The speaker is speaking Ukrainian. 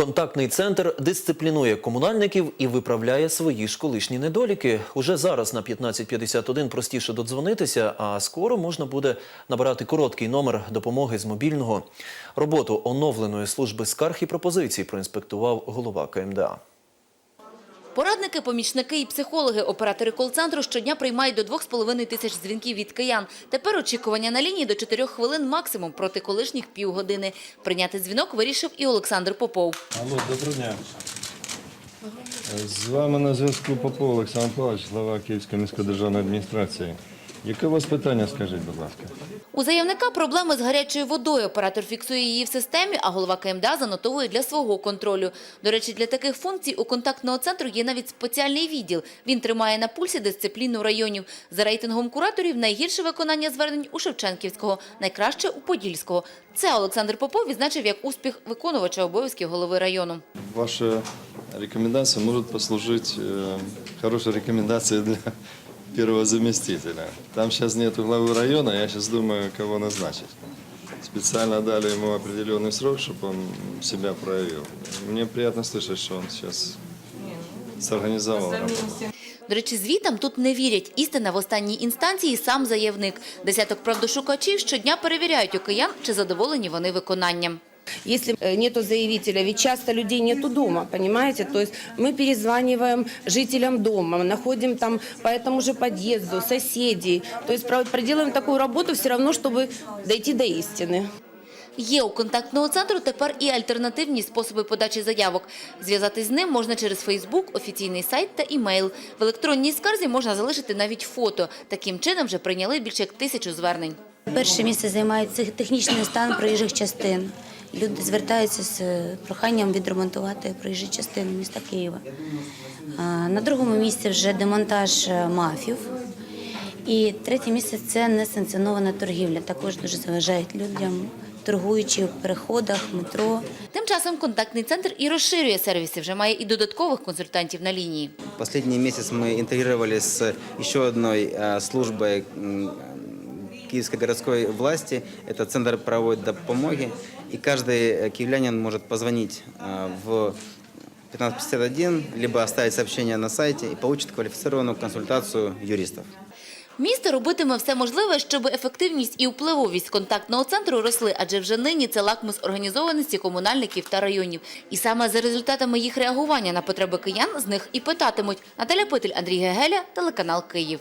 Контактний центр дисциплінує комунальників і виправляє свої ж колишні недоліки. Уже зараз на 1551 простіше додзвонитися, а скоро можна буде набирати короткий номер допомоги з мобільного. Роботу оновленої служби скарг і пропозицій проінспектував голова КМДА. Порадники, помічники і психологи, оператори кол-центру щодня приймають до 2,5 тисяч дзвінків від киян. Тепер очікування на лінії до 4 хвилин максимум проти колишніх півгодини. Прийняти дзвінок вирішив і Олександр Попов. Алло, доброго дня. З вами на зв'язку Попов Олександр Павлович, глава Київської міської державної адміністрації. Яке у вас питання, скажіть, будь ласка? У заявника проблеми з гарячою водою. Оператор фіксує її в системі, а голова КМДА занотовує для свого контролю. До речі, для таких функцій у контактного центру є навіть спеціальний відділ. Він тримає на пульсі дисципліну районів. За рейтингом кураторів найгірше виконання звернень у Шевченківського, найкраще у Подільського. Це Олександр Попов відзначив як успіх виконувача обов'язків голови району. Ваша рекомендация может послужить э, хорошей рекомендацией для первого заместителя. Там сейчас нет главы района, я сейчас думаю, кого назначить. Специально дали ему определенный срок, чтобы он себя проявил. Мне приятно слышать, что он сейчас сорганизовал работу. До речі, звітам тут не вірять. Істина в останній інстанції сам заявник. Десяток правдошукачів щодня перевіряють у киян, чи задоволені вони виконанням. Если э, нету заявителя, ведь часто людей нету дома, понимаете? То есть мы перезваниваем жителям дома, находим там по этому же подъезду соседей. То есть про- проделаем такую работу все равно, чтобы дойти до истины. Є у контактного центру тепер і альтернативні способи подачі заявок. Зв'язатись з ним можна через Фейсбук, офіційний сайт та імейл. В електронній скарзі можна залишити навіть фото. Таким чином вже прийняли більше як тисячу звернень. Перше місце займає цих- технічний стан проїжджих частин. Люди звертаються з е, проханням відремонтувати проїжджі частини міста Києва. На другому місці вже демонтаж е, мафів. І третє місце це несанкціонована торгівля. Також дуже заважають людям, торгуючи в переходах, метро. Тим часом контактний центр і розширює сервіси. Вже має і додаткових консультантів на лінії. Последний месяц мы интегрировались с еще одной э, службой м, Киевской городской власти. Это Центр правовой допомоги. И каждый э, киевлянин может позвонить э, в 1551, либо оставить сообщение на сайте и получит квалифицированную консультацию юристов. Місто робитиме все можливе, щоб ефективність і впливовість контактного центру росли, адже вже нині це лакмус організованості комунальників та районів. І саме за результатами їх реагування на потреби киян з них і питатимуть. Наталя Питель, Андрій Гегеля, телеканал Київ.